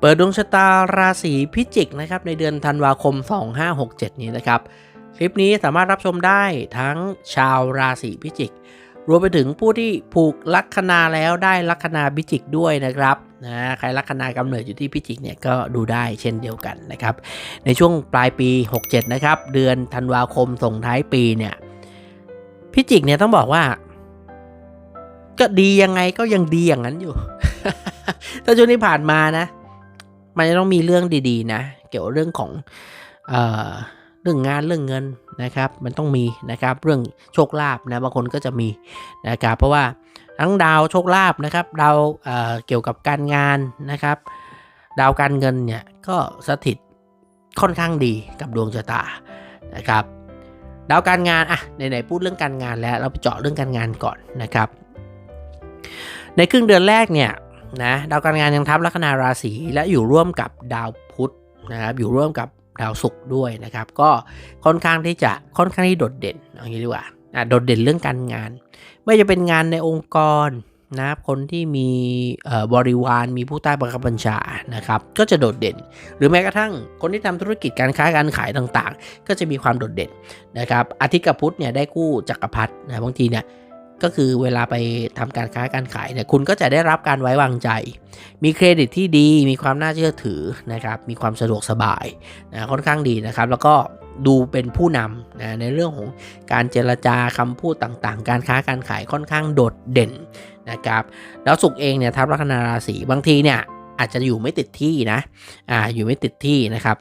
เปิดดวงชะตาราศีพิจิกนะครับในเดือนธันวาคม 2567 นี้นะครับ คลิปนี้สามารถรับชมได้ทั้งชาวราศีพิจิก รวมไปถึงผู้ที่ผูกลัคนาแล้วได้ลัคนาพิจิกด้วยนะครับนะใครลัคนากำเนิดอยู่ที่พิจิกเนี่ยก็ดูได้เช่นเดียวกันนะครับ ในช่วงปลายปี 67 นะครับ เดือนธันวาคมส่งท้ายปีเนี่ยพิจิกเนี่ยต้องบอกว่า ก็ดียังไงก็ยังดีอย่างนั้นอยู่ ถ้าช่วงที่ผ่านมานะ มันจะต้องมีเรื่องดีๆ นะ เกี่ยวกับเรื่องของเอ่อเรื่องงานเรื่องเงินนะครับ มันต้องมีนะครับ เรื่องโชคลาภนะบางคนก็จะมีนะครับ เพราะว่าทั้งดาวโชคลาภนะครับ ดาวเเกี่ยวกับการงานนะครับ ดาวการเงินเนี่ยก็สถิตค่อนข้างดีกับดวงชะตานะครับ ดาวการงานอะไหนๆพูดเรื่องการงานแล้วเราไปเจาะเรื่องการงานก่อนนะครับ ในครึ่งเดือนแรกเนี่ย นะดาวการงานยังทับลัคนาราศีและอยู่ร่วมกับดาวพุธนะครับอยู่ร่วมกับดาวศุกร์ด้วยนะครับ ก็ค่อนข้างที่จะค่อนข้างที่โดดเด่นอย่างนี้ดีกว่าอะโดดเด่นเรื่องการงาน ไม่จะเป็นงานในองค์กรนะครับคนที่มีบริวารมีผู้ใต้บังคับบัญชานะครับ ก็จะโดดเด่น หรือแม้กระทั่งคนที่ทำธุรกิจการค้าการขายต่างๆ ก็จะมีความโดดเด่นนะครับอาทิตย์กับพุธเนี่ยได้คู่จักรพรรดินะบางทีเนี่ย ก็คือเวลาไปทำการค้าการขายเนี่ยคุณก็จะได้รับการไว้วางใจ มีเครดิตที่ดี มีความน่าเชื่อถือนะครับ มีความสะดวกสบายนะค่อนข้างดีนะครับ แล้วก็ดูเป็นผู้นำนะในเรื่องของการเจรจาคำพูดต่างๆ การค้าการขายค่อนข้างโดดเด่นนะครับ แล้วสุกเองเนี่ยทับลัคนาราศีบางทีเนี่ยอาจจะอยู่ไม่ติดที่นะอ่าอยู่ไม่ติดที่นะครับ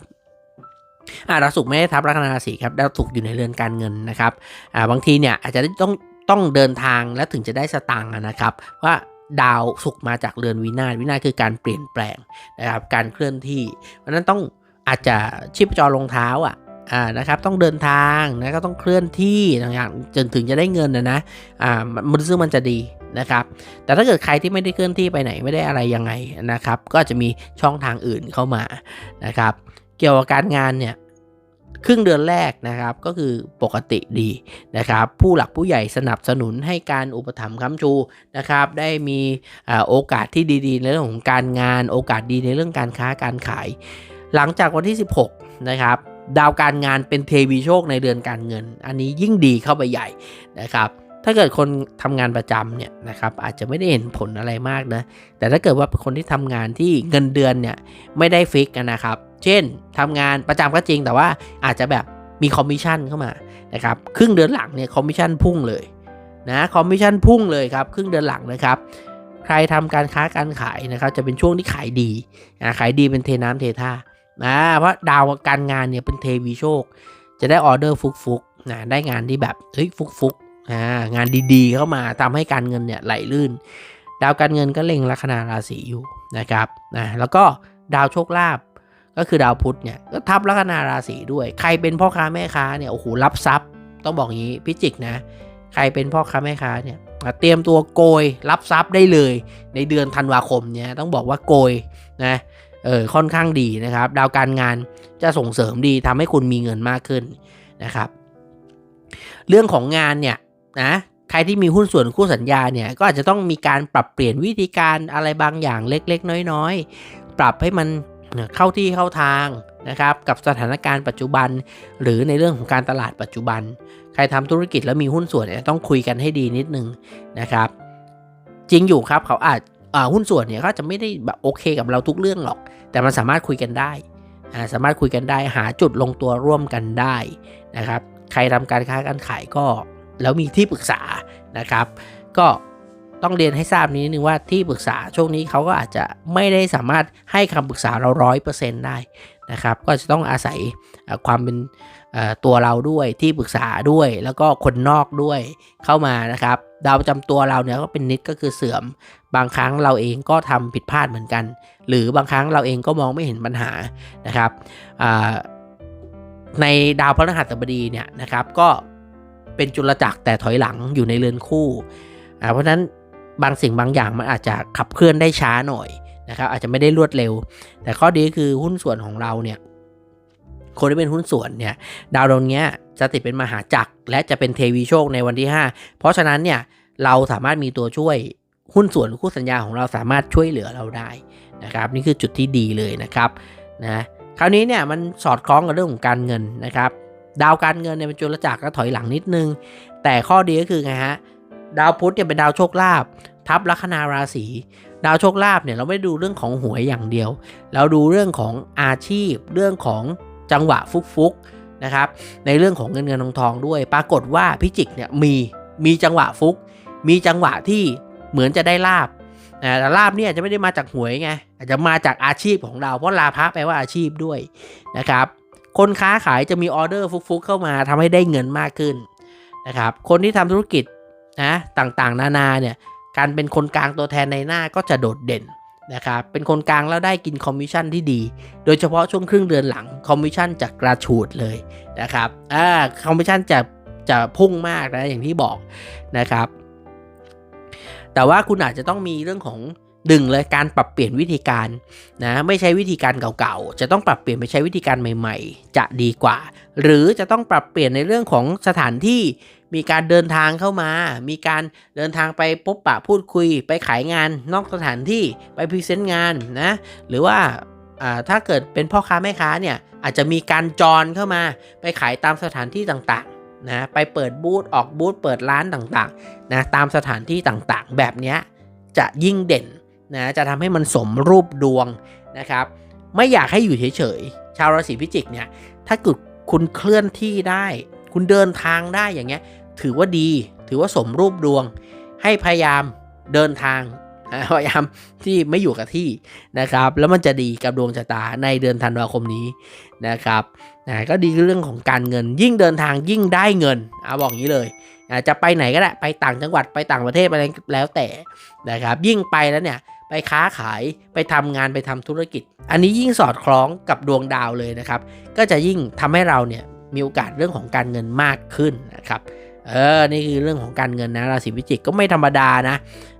อ่าดาวศุกร์ไม่ได้ทับลัคนาราศีครับดาวศุกร์อยู่ในเรือนการเงินนะครับอ่าบางทีเนี่ยอาจจะต้อง ต้องเดินทางแล้วถึงจะได้สตางค์นะครับ ว่าดาวศุกมาจากเรือนวินาศวินาศคือการเปลี่ยนแปลงนะครับการเคลื่อนที่เพราะนั้นต้องอาจจะชีพจรรองเท้าอะอ่านะครับต้องเดินทางนะก็ต้องเคลื่อนที่อย่างๆจนถึงจะได้เงินนะนะอ่ามันซึ่งมันจะดีนะครับ แต่ถ้าเกิดใครที่ไม่ได้เคลื่อนที่ไปไหนไม่ได้อะไรยังไงนะครับ ก็จะมีช่องทางอื่นเข้ามานะครับ เกี่ยวกับการงานเนี่ย ครึ่งเดือนแรกนะครับก็คือปกติดีนะครับ ผู้หลักผู้ใหญ่สนับสนุนให้การอุปถัมภ์ค้ำชูนะครับ ได้มีอโอกาสที่ดีๆ ในเรื่องของการงานโอกาสดีในเรื่องการค้าการขาย หลังจากวันที่ 16 นะครับดาวการงานเป็นเทวีโชคในเดือนการเงิน อันนี้ยิ่งดีเข้าไปใหญ่นะครับ ถ้าเกิดคนทำงานประจำเนี่ยนะครับอาจจะไม่ได้เห็นผลอะไรมากนะ แต่ถ้าเกิดว่าเป็นคนที่ทำงานที่เงินเดือนเนี่ยไม่ได้ฟิกนะครับ เช่นทำงานประจำก็จริงแต่ว่าอาจจะแบบมีคอมมิชชั่นเข้ามานะครับครึ่งเดือนหลังเนี่ยคอมมิชชั่นพุ่งเลยนะคอมมิชชั่นพุ่งเลยครับครึ่งเดือนหลังนะครับใครทำการค้าการขายนะครับจะเป็นช่วงที่ขายดีนะขายดีเป็นเทน้ำเทท่านะเพราะดาวการงานเนี่ยเป็นเทวีโชค จะได้ออเดอร์ฟุกๆนะได้งานที่แบบเฮ้ยฟุกๆอ่างานดีๆ เข้ามาทำให้การเงินเนี่ยไหลลื่น ดาวการเงินก็เล็งลัคนาราศีอยู่นะครับนะแล้วก็ดาวโชคลาภ ก็คือดาวพุธเนี่ยก็ทับลัคนาราศีด้วย ใครเป็นพ่อค้าแม่ค้าเนี่ยโอ้โหรับทรัพย์ ต้องบอกงี้พิจิกนะ ใครเป็นพ่อค้าแม่ค้าเนี่ยเตรียมตัวโกยรับทรัพย์ได้เลย ในเดือนธันวาคมเนี่ยต้องบอกว่าโกยนะเออค่อนข้างดีนะครับ ดาวการงานจะส่งเสริมดีทำให้คุณมีเงินมากขึ้นนะครับ เรื่องของงานเนี่ยนะใครที่มีหุ้นส่วนคู่สัญญาเนี่ยก็อาจจะต้องมีการปรับเปลี่ยนวิธีการอะไรบางอย่างเล็กๆ น้อยๆ ปรับให้มัน เข้าที่เข้าทางนะครับกับสถานการณ์ปัจจุบัน หรือในเรื่องของการตลาดปัจจุบัน ใครทำธุรกิจแล้วมีหุ้นส่วนเนี่ยต้องคุยกันให้ดีนิดนึงนะครับ จริงอยู่ครับเขาอาจอหุ้นส่วนเนี่ยเขาจะไม่ได้แบบโอเคกับเราทุกเรื่องหรอก แต่มันสามารถคุยกันได้สามารถคุยกันได้หาจุดลงตัวร่วมกันได้นะครับ ใครทำการค้าการขายก็ แล้วมีที่ปรึกษานะครับ ก็ ต้องเรียนให้ทราบนิดนึงว่าที่ปรึกษาช่วงนี้เขาก็อาจจะไม่ได้สามารถให้คำปรึกษาเราร้อยเปอร์เซ็นต์ได้นะครับ ก็จะต้องอาศัยความเป็นตัวเราด้วยที่ปรึกษาด้วย แล้วก็คนนอกด้วยเข้ามานะครับดาวประจำตัวเราเนี่ยก็เป็นนิดก็คือเสื่อม บางครั้งเราเองก็ทำผิดพลาดเหมือนกัน หรือบางครั้งเราเองก็มองไม่เห็นปัญหานะครับในดาวพฤหัสบดีเนี่ยนะครับก็เป็นจุลจักรแต่ถอยหลังอยู่ในเรือนคู่เพราะฉะนั้น บางสิ่งบางอย่างมันอาจจะขับเคลื่อนได้ช้าหน่อยนะครับอาจจะไม่ได้รวดเร็ว แต่ข้อดีคือหุ้นส่วนของเราเนี่ยคนที่เป็นหุ้นส่วนเนี่ยดาวดวงนี้จะติดเป็นมหาจักรและจะเป็นเทวีโชคในวันที่ 5 เพราะฉะนั้นเนี่ยเราสามารถมีตัวช่วยหุ้นส่วนหรือคู่สัญญาของเราสามารถช่วยเหลือเราได้นะครับนี่คือจุดที่ดีเลยนะครับนะคราวนี้เนี่ยมันสอดคล้องกับเรื่องของการเงินนะครับ ดาวการเงินเนี่ยเป็นจุลจักรก็ถอยหลังนิดนึง แต่ข้อดีก็คือไงฮะ ดาวพุธเนี่ยเป็นดาวโชคลาภทับลัคนาราศีดาวโชคลาภเนี่ยเราไม่ดูเรื่องของหวยอย่างเดียว เราดูเรื่องของอาชีพ เรื่องของจังหวะฟุกๆนะครับในเรื่องของเงินเงินทองทองด้วย ปรากฏว่าพิจิกเนี่ยมีมีจังหวะฟุก มีจังหวะที่เหมือนจะได้ลาบแต่ลาบเนี่ยจะไม่ได้มาจากหวยไงอาจจะมาจากอาชีพของเราเพราะลาภะแปลว่าอาชีพด้วยนะครับคนค้าขายจะมีออเดอร์ฟุกๆเข้ามาทำให้ได้เงินมากขึ้นนะครับคนที่ทำธุรกิจ นะต่างๆ นานาเนี่ยการเป็นคนกลางตัวแทนในหน้าก็จะโดดเด่นนะครับเป็นคนกลางแล้วได้กินคอมมิชชั่นที่ดี โดยเฉพาะช่วงครึ่งเดือนหลังคอมมิชชั่นจะกระฉูดเลยนะครับอ่าคอมมิชชั่นจะจะพุ่งมากนะอย่างที่บอกนะครับ แต่ว่าคุณอาจจะต้องมีเรื่องของดึงเลยการปรับเปลี่ยนวิธีการนะไม่ใช้วิธีการเก่าๆ จะต้องปรับเปลี่ยนไปใช้วิธีการใหม่ ๆ จะดีกว่า หรือจะต้องปรับเปลี่ยนในเรื่องของสถานที่ มีการเดินทางเข้ามา มีการเดินทางไปพบปะพูดคุย ไปขายงานนอกสถานที่ไปพรีเซนต์งานนะ หรือว่าถ้าเกิดเป็นพ่อค้าแม่ค้าเนี่ยอาจจะมีการจรเข้ามา ไปขายตามสถานที่ต่างๆนะไปเปิดบูธออกบูธเปิดร้านต่างๆนะตามสถานที่ต่างๆ แบบนี้จะยิ่งเด่นนะจะทำให้มันสมรูปดวงนะครับ ไม่อยากให้อยู่เฉยๆชาวราศีพิจิกเนี่ยถ้าเกิดคุณเคลื่อนที่ได้ คุณเดินทางได้อย่างเงี้ย ถือว่าดี ถือว่าสมรูปดวง ให้พยายามเดินทางพยายามที่ไม่อยู่กับที่นะครับ แล้วมันจะดีกับดวงชะตาในเดือนธันวาคมนี้นะครับนะก็ดีเรื่องของการเงิน ยิ่งเดินทางยิ่งได้เงินเอาบอกงี้เลยจะไปไหนก็ได้ไปต่างจังหวัดไปต่างประเทศไปแล้วแต่นะครับ ยิ่งไปแล้วเนี่ยไปค้าขายไปทำงานไปทำธุรกิจ อันนี้ยิ่งสอดคล้องกับดวงดาวเลยนะครับ ก็จะยิ่งทำให้เราเนี่ย มีโอกาสเรื่องของการเงินมากขึ้นนะครับเออนี่คือเรื่องของการเงินนะราศีพิจิกก็ไม่ธรรมดานะ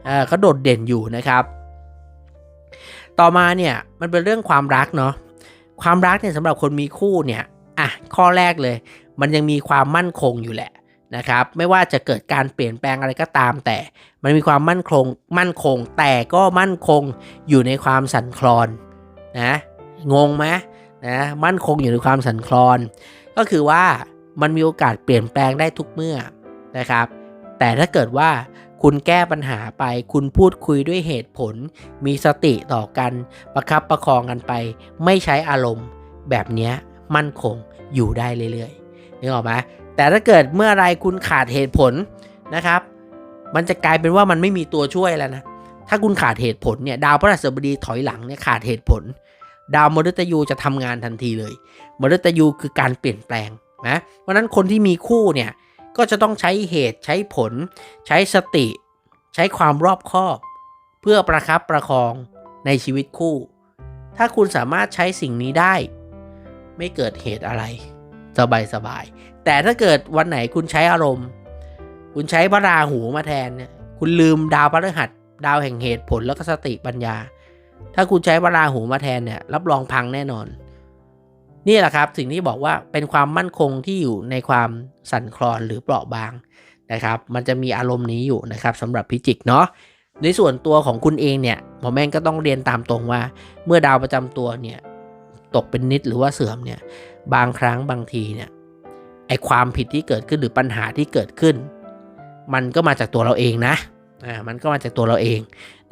เออเขาโดดเด่นอยู่นะครับ ต่อมาเนี่ยมันเป็นเรื่องความรักเนาะความรักเนี่ยสำหรับคนมีคู่เนี่ยอะข้อแรกเลย มันยังมีความมั่นคงอยู่แหละนะครับไม่ว่าจะเกิดการเปลี่ยนแปลงอะไรก็ตาม แต่มันมีความมั่นคงมั่นคง แต่ก็มั่นคงอยู่ในความสั่นคลอนนะงงไหมนะมั่นคงอยู่ในความสั่นคลอน ก็คือว่ามันมีโอกาสเปลี่ยนแปลงได้ทุกเมื่อนะครับ แต่ถ้าเกิดว่าคุณแก้ปัญหาไป คุณพูดคุยด้วยเหตุผล มีสติต่อกัน ประคับประคองกันไป ไม่ใช้อารมณ์ แบบนี้มั่นคงอยู่ได้เรื่อยๆนึกออกไหมแต่ถ้าเกิดเมื่อไรคุณขาดเหตุผลนะครับ มันจะกลายเป็นว่ามันไม่มีตัวช่วยแล้วนะ ถ้าคุณขาดเหตุผลเนี่ย ดาวพระราชบดีถอยหลังเนี่ยขาดเหตุผล ดาวมฤตยูจะทำงานทันทีเลย มฤตยูคือการเปลี่ยนแปลงนะเพราะนั้นคนที่มีคู่เนี่ยก็จะต้องใช้เหตุใช้ผล ใช้สติ ใช้ความรอบคอบ เพื่อประครับประคองในชีวิตคู่ ถ้าคุณสามารถใช้สิ่งนี้ได้ ไม่เกิดเหตุอะไร สบายสบายแต่ถ้าเกิดวันไหนคุณใช้อารมณ์ คุณใช้พระราหูมาแทนเนี่ยคุณลืมดาวพฤหัส ดาวแห่งเหตุผลแล้วก็สติปัญญา ถ้าคุณใช้พระราหูมาแทนเนี่ยรับรองพังแน่นอน นี่แหละครับสิ่งที่บอกว่าเป็นความมั่นคงที่อยู่ในความสั่นคลอนหรือเปราะบางนะครับ มันจะมีอารมณ์นี้อยู่นะครับสำหรับพิจิกเนาะในส่วนตัวของคุณเองเนี่ยหมอแม่งก็ต้องเรียนตามตรงว่า เมื่อดาวประจำตัวเนี่ยตกเป็นนิดหรือว่าเสื่อมเนี่ยบางครั้งบางทีเนี่ยไอความผิดที่เกิดขึ้นหรือปัญหาที่เกิดขึ้น มันก็มาจากตัวเราเองนะอ่ามันก็มาจากตัวเราเอง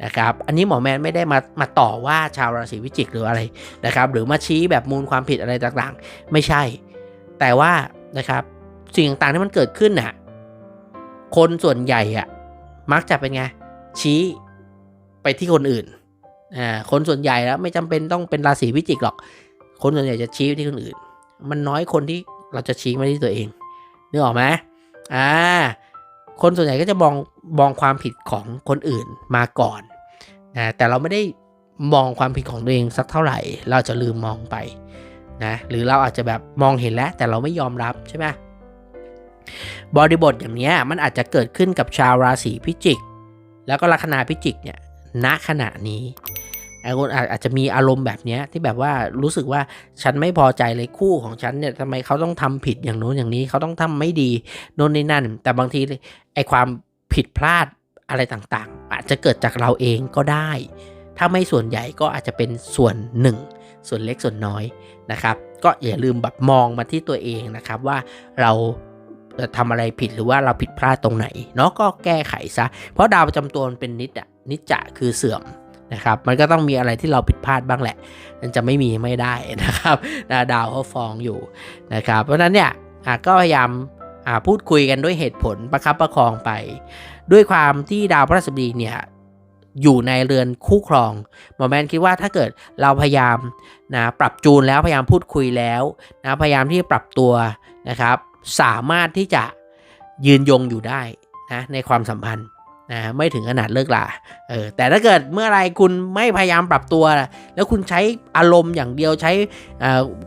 นะครับ อันนี้หมอแมนไม่ได้มามาต่อว่าชาวราศีวิจิกหรืออะไรนะครับ หรือมาชี้แบบมูลความผิดอะไรต่างๆ ไม่ใช่ แต่ว่านะครับสิ่งต่างๆที่มันเกิดขึ้นน่ะ คนส่วนใหญ่อะมักจะเป็นไงชี้ไปที่คนอื่นอ่าคนส่วนใหญ่แล้วไม่จำเป็นต้องเป็นราศีวิจิกหรอก คนส่วนใหญ่จะชี้ไปที่คนอื่น มันน้อยคนที่เราจะชี้มาที่ตัวเองนึกออกไหมอ่า คนส่วนใหญ่ก็จะมองมองความผิดของคนอื่นมาก่อนนะแต่เราไม่ได้มองความผิดของตัวเองสักเท่าไหร่ เราจะลืมมองไปนะหรือเราอาจจะแบบมองเห็นแล้ว แต่เราไม่ยอมรับใช่ไหมบริบทอย่างนี้มันอาจจะเกิดขึ้นกับชาวราศีพิจิก แล้วก็ลัคนาพิจิกเนี่ยณขณะนี้ คนอาจจะมีอารมณ์แบบนี้ที่แบบว่ารู้สึกว่าฉันไม่พอใจเลยคู่ของฉันเนี่ยทำไมเขาต้องทำผิดอย่างโน้นอย่างนี้เขาต้องทำไม่ดีโน่นนี่นั่น แต่บางทีไอ้ความผิดพลาดอะไรต่างๆ อาจจะเกิดจากเราเองก็ได้ ถ้าไม่ส่วนใหญ่ก็อาจจะเป็นส่วนหนึ่ง ส่วนเล็กส่วนน้อยนะครับ ก็อย่าลืมแบบมองมาที่ตัวเองนะครับว่าเราทำอะไรผิดหรือว่าเราผิดพลาดตรงไหนเนาะก็แก้ไขซะ เพราะดาวประจำตัวมันเป็นนิจอะนิจจะคือเสื่อม นะครับมันก็ต้องมีอะไรที่เราผิดพลาดบ้างแหละมันจะไม่มีไม่ได้นะครับดาวเขาฟองอยู่นะครับเพราะฉะนั้นเนี่ยก็พยายามพูดคุยกันด้วยเหตุผลประคับประคองไป ด้วยความที่ดาวพระราชบดีเนี่ยอยู่ในเรือนคู่ครองหมอแมนคิดว่าถ้าเกิดเราพยายามนะปรับจูนแล้วพยายามพูดคุยแล้วนะพยายามที่ปรับตัวนะครับ สามารถที่จะยืนยงอยู่ได้นะในความสัมพันธ์ นะไม่ถึงขนาดเลิกลาเออแต่ถ้าเกิดเมื่อไรคุณไม่พยายามปรับตัว แล้วคุณใช้อารมณ์อย่างเดียวใช้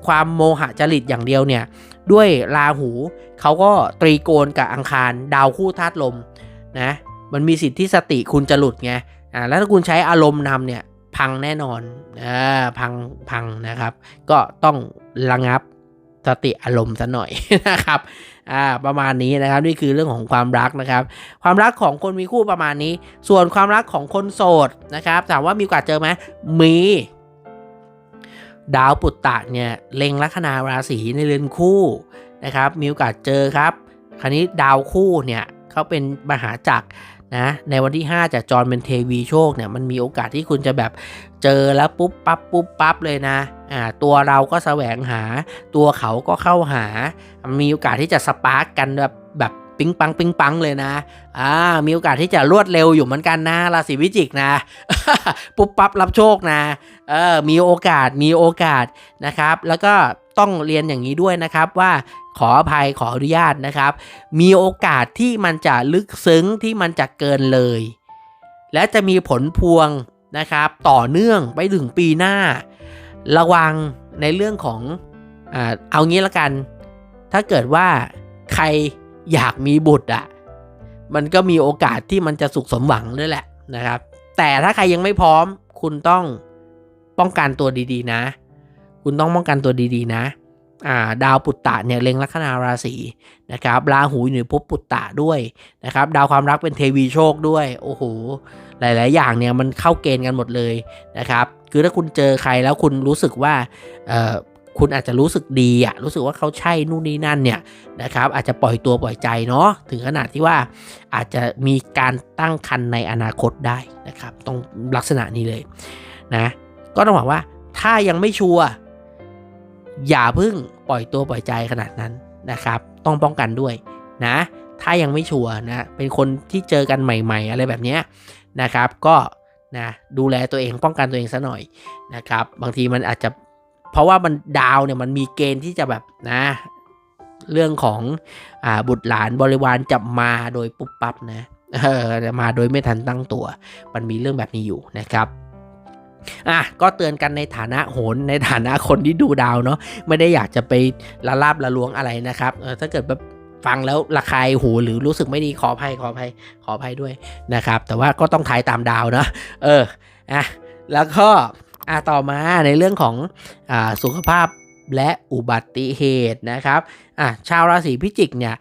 ความโมหะจริตอย่างเดียวเนี่ยด้วยราหูเขาก็ตรีโกนกับอังคารดาวคู่ธาตุลมนะมันมีสิทธิ์ที่สติคุณจะหลุดไงอ่าแล้วถ้าคุณใช้อารมณ์นำเนี่ยพังแน่นอนอ่าพังพังนะครับ ก็ต้องระงับ สติอารมณ์ซะหน่อยนะครับอ่าประมาณนี้นะครับนี่คือเรื่องของความรักนะครับ ความรักของคนมีคู่ประมาณนี้ ส่วนความรักของคนโสดนะครับถามว่ามีโอกาสเจอไหมมี ดาวปุตตะเนี่ยเล็งลัคนาราศีในเรือนคู่นะครับมีโอกาสเจอครับ คราวนี้ดาวคู่เนี่ยเขาเป็นมหาจักร นะในวันที่ 5 จากจอรเป็นเทวีโชคเนี่ยมันมีโอกาสที่คุณจะแบบเจอแล้วปุ๊บปั๊บปุ๊บปั๊บเลยนะอ่าตัวเราก็แสวงหา ตัวเขาก็เข้าหา มีโอกาสที่จะสปาร์กกันแบบแบบปิ๊งปังปิ๊งปังเลยนะอ่ามีโอกาสที่จะรวดเร็วอยู่เหมือนกันนะราศีวิจิกนะปุ๊บปั๊บรับโชคนะเออมีโอกาสมีโอกาสนะครับ แล้วก็ต้องเรียนอย่างนี้ด้วยนะครับว่า ขออภัยขออนุญาตนะครับ มีโอกาสที่มันจะลึกซึ้งที่มันจะเกินเลย และจะมีผลพวงนะครับ ต่อเนื่องไปถึงปีหน้า ระวังในเรื่องของอเอางี้ละกัน ถ้าเกิดว่าใครอยากมีบุตรอะมันก็มีโอกาสที่มันจะสุขสมหวังด้วยแหละนะครับ แต่ถ้าใครยังไม่พร้อม คุณต้องป้องกันตัวดีๆนะ คุณต้องป้องกันตัวดีๆนะ ดาวปุตตะเนี่ยเล็งลัคนาราศีนะครับราหูอยู่ในภพปุตตะด้วยนะครับดาวความรักเป็นเทวีโชคด้วยโอ้โหหลาย ๆ อย่างเนี่ยมันเข้าเกณฑ์กันหมดเลยนะครับคือถ้าคุณเจอใครแล้วคุณรู้สึกว่าคุณอาจจะรู้สึกดีอะรู้สึกว่าเขาใช่นู่นนี่นั่นเนี่ยนะครับอาจจะปล่อยตัวปล่อยใจเนาะถึงขนาดที่ว่าอาจจะมีการตั้งคันในอนาคตได้นะครับต้องลักษณะนี้เลยนะก็ต้องบอกว่าถ้ายังไม่ชัวร์ อย่าพึ่งปล่อยตัวปล่อยใจขนาดนั้นนะครับ ต้องป้องกันด้วยนะ ถ้ายังไม่ชัวร์นะ เป็นคนที่เจอกันใหม่ ๆ อะไรแบบนี้นะครับ ก็นะดูแลตัวเองป้องกันตัวเองซะหน่อยนะครับ บางทีมันอาจจะเพราะว่ามันดาวเนี่ยมันมีเกณฑ์ที่จะแบบนะ เรื่องของอ่าบุตรหลานบริวารจะมาโดยปุ๊บปั๊บนะเออมาโดยไม่ทันตั้งตัว มันมีเรื่องแบบนี้อยู่นะครับ อะก็เตือนกันในฐานะโหนในฐานะคนที่ดูดาวเนาะไม่ได้อยากจะไปละลาบละล้วงอะไรนะครับเออถ้าเกิดแบบฟังแล้วระคายหูหรือรู้สึกไม่ดีขออภัยขออภัยขออภัยด้วยนะครับ แต่ว่าก็ต้องถ่ายตามดาวเนาะเอออะแล้วก็อะต่อมาในเรื่องของอ่าสุขภาพและอุบัติเหตุนะครับอะชาวราศีพิจิกเนี่ย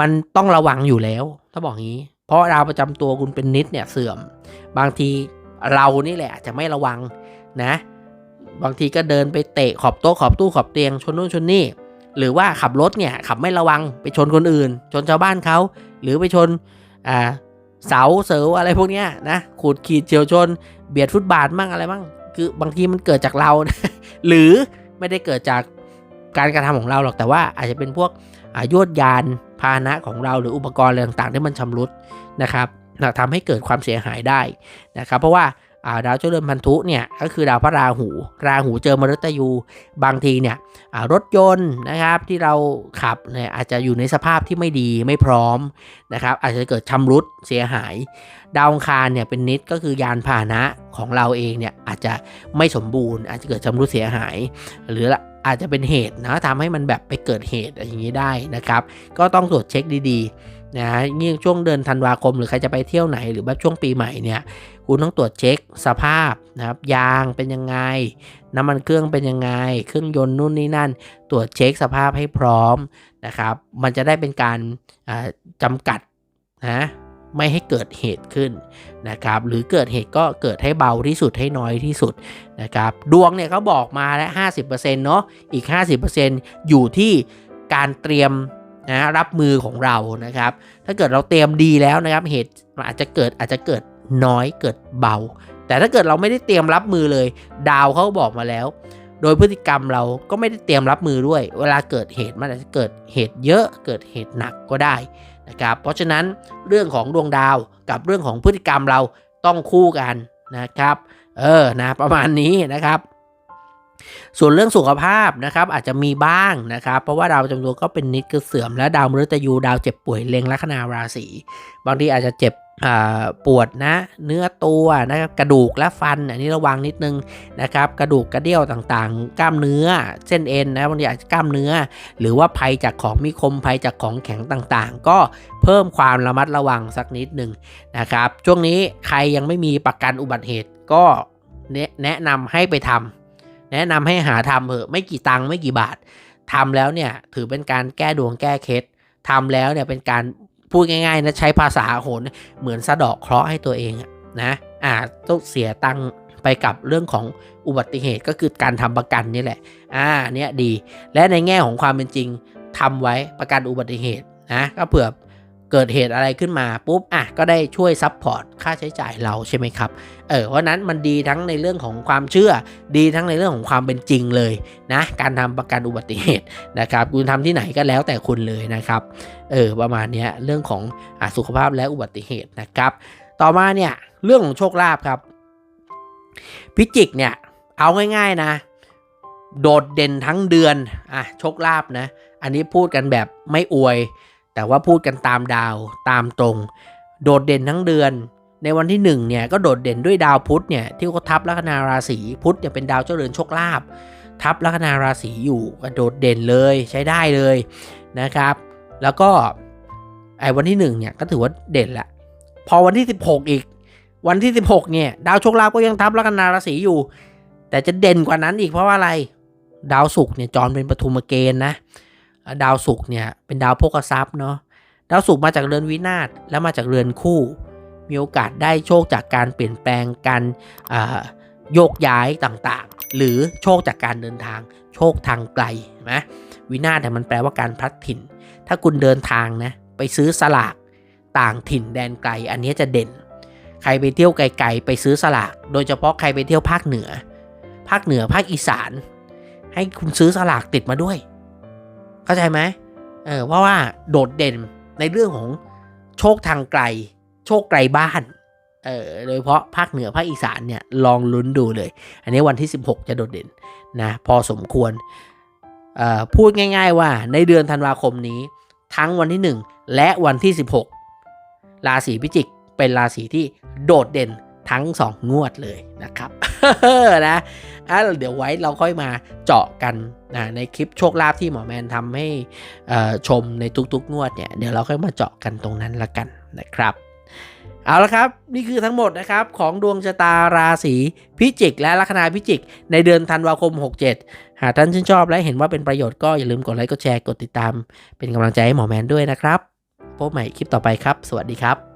มันต้องระวังอยู่แล้ว ถ้าบอกงี้ เพราะดาวประจำตัวคุณเป็นนิดเนี่ยเสื่อม บางที เรานี่แหละจะไม่ระวังนะ บางทีก็เดินไปเตะขอบโต๊ะขอบตู้ขอบเตียงชนนู่นชนนี่ หรือว่าขับรถเนี่ยขับไม่ระวังไปชนคนอื่น ชนชาวบ้านเขาหรือไปชนอ่าเสาเสาอะไรพวกเนี้ยนะขูดขีดเฉียวชน เบียดฟุตบาทมั่งอะไรมั่งคือบางทีมันเกิดจากเรานะหรือไม่ได้เกิดจากการกระทำของเราหรอกแต่ว่าอาจจะเป็นพวกยวดยานพาหนะของเราหรืออุปกรณ์อะไรต่างๆที่มันชำรุดนะครับ ทำให้เกิดความเสียหายได้นะครับเพราะว่าดาวเจ้าเรือนพันธุเนี่ยก็คือดาวพระราหู ราหูเจอมฤตยูบางทีเนี่ยรถยนต์นะครับที่เราขับเนี่ยอาจจะอยู่ในสภาพที่ไม่ดีไม่พร้อมนะครับอาจจะเกิดชำรุดเสียหาย ดาวองคารเนี่ยเป็นนิดก็คือยานพาหนะของเราเองเนี่ยอาจจะไม่สมบูรณ์ อาจจะเกิดชำรุดเสียหาย หรืออาจจะเป็นเหตุนะทำให้มันแบบไปเกิดเหตุอะไรอย่างนี้ได้นะครับ ก็ต้องตรวจเช็คดีๆ นะยิ่งช่วงเดือนธันวาคม หรือใครจะไปเที่ยวไหนหรือแบบช่วงปีใหม่เนี่ยคุณต้องตรวจเช็คสภาพนะครับยางเป็นยังไง น้ำมันเครื่องเป็นยังไง เครื่องยนต์นู่นนี่นั่น ตรวจเช็คสภาพให้พร้อมนะครับมันจะได้เป็นการจำกัดนะไม่ให้เกิดเหตุขึ้นนะครับหรือเกิดเหตุก็เกิดให้เบาที่สุดให้น้อยที่สุดนะครับดวงเนี่ยเขาบอกมาแล้ว 50%เนาะอีก 50%อยู่ที่การเตรียม นะรับมือของเรานะครับ ถ้าเกิดเราเตรียมดีแล้วนะครับ เหตุมันอาจจะเกิดอาจจะเกิดน้อยเกิดเบา แต่ถ้าเกิดเราไม่ได้เตรียมรับมือเลย ดาวเขาบอกมาแล้ว โดยพฤติกรรมเราก็ไม่ได้เตรียมรับมือด้วย เวลาเกิดเหตุมันอาจจะเกิดเหตุเยอะเกิดเหตุหนักก็ได้นะครับ เพราะฉะนั้นเรื่องของดวงดาวกับเรื่องของพฤติกรรมเราต้องคู่กันนะครับ เออนะประมาณนี้นะครับ ส่วนเรื่องสุขภาพนะครับอาจจะมีบ้างนะครับ เพราะว่าดาวประจำตัวก็เป็นนิดคือเสื่อมและดาวมฤตยูดาวเจ็บป่วยเล็งลัคนาราศีบางทีอาจจะเจ็บปวดนะเนื้อตัวนะครับกระดูกและฟันอันนี้ระวังนิดนึงนะครับกระดูกกระเดี่ยวต่างๆ กล้ามเนื้อเส้นเอ็นนะบางทีอาจจะกล้ามเนื้อ หรือว่าภัยจากของมีคมภัยจากของแข็งต่างๆ ก็เพิ่มความระมัดระวังสักนิดหนึ่งนะครับช่วงนี้ใครยังไม่มีประกันอุบัติเหตุก็แนะแนะนำให้ไปทำ แนะนำให้หาทำเถอะไม่กี่ตังค์ไม่กี่บาททำแล้วเนี่ยถือเป็นการแก้ดวงแก้เคล็ดทำแล้วเนี่ยเป็นการพูดง่ายๆนะใช้ภาษาโหนเหมือนสะดาะเคราะห์ให้ตัวเองอะนะอ่าต้องเสียตังค์ไปกับเรื่องของอุบัติเหตุก็คือการทำประกันนี่แหละอ่าเนี่ยดี และในแง่ของความเป็นจริงทำไว้ประกันอุบัติเหตุนะก็เผื่อ เกิดเหตุอะไรขึ้นมาปุ๊บอะก็ได้ช่วยซัพพอร์ตค่าใช้จ่ายเราใช่ไหมครับเออเพราะนั้นมันดีทั้งในเรื่องของความเชื่อ ดีทั้งในเรื่องของความเป็นจริงเลยนะการทำประกันอุบัติเหตุนะครับคุณทำที่ไหนก็แล้วแต่คุณเลยนะครับเออประมาณนี้เรื่องของอสุขภาพและอุบัติเหตุนะครับ ต่อมาเนี่ยเรื่องของโชคลาภครับ พิจิกเนี่ยเอาง่ายๆนะ โดดเด่นทั้งเดือนอะโชคลาภนะ อันนี้พูดกันแบบไม่อวย แต่ว่าพูดกันตามดาวตามตรง โดดเด่นทั้งเดือน ในวันที่หนึ่งเนี่ยก็โดดเด่นด้วยดาวพุธเนี่ยที่เขาทับลัคนาราศีพุธเนี่ยเป็นดาวเจ้าเรือนโชคลาภทับลัคนาราศีอยู่โดดเด่นเลยใช้ได้เลยนะครับ แล้วก็ไอ้วันที่หนึ่งเนี่ยก็ถือว่าเด่นละพอวันที่ 16 อีก วันที่ 16เนี่ยดาวโชคลาภก็ยังทับลัคนาราศีอยู่ แต่จะเด่นกว่านั้นอีกเพราะว่าอะไร ดาวศุกร์เนี่ยจรเป็นปฐุมเกณฑ์นะ ดาวศุกร์เนี่ยเป็นดาวโภคทรัพย์เนาะดาวศุกร์มาจากเรือนวินาศและมาจากเรือนคู่ มีโอกาสได้โชคจากการเปลี่ยนแปลงการโยกย้ายต่างๆ หรือโชคจากการเดินทาง โชคทางไกลนไหมวินาศเนี่ยมันแปลว่าการพลัดถิ่น ถ้าคุณเดินทางนะไปซื้อสลากต่างถิ่นแดนไกล อันนี้จะเด่น ใครไปเที่ยวไกลๆไปซื้อสลาก โดยเฉพาะใครไปเที่ยวภาคเหนือ ภาคเหนือภาคอีสาน ให้คุณซื้อสลากติดมาด้วย เข้าใจไหมเออเพราะว่าโดดเด่นในเรื่องของโชคทางไกล โชคไกลบ้านเออโดยเฉพาะภาคเหนือภาคอีสานเนี่ยลองลุ้นดูเลย อันนี้วันที่ 16 จะโดดเด่นนะพอสมควรเอ่อพูดง่าย ๆ ว่าในเดือนธันวาคมนี้ ทั้งวันที่ 1 และวันที่ 16 ราศีพิจิกเป็นราศีที่โดดเด่นทั้ง 2 งวดเลยนะครับนะอะเดี๋ยวไว้เราค่อยมาเจาะกัน นะในคลิปโชคลาภที่หมอแมนทำให้ชมในทุกๆ งวดเนี่ยเดี๋ยวเราค่อยมาเจาะกันตรงนั้นละกันนะครับเอาละครับ นี่คือทั้งหมดนะครับของดวงชะตาราศีพิจิก และลัคนาพิจิก ในเดือนธันวาคม 67 หากท่านชื่นชอบและเห็นว่าเป็นประโยชน์ก็อย่าลืมกดไลค์กดแชร์กดติดตาม เป็นกำลังใจให้หมอแมนด้วยนะครับพบใหม่คลิปต่อไปครับ สวัสดีครับ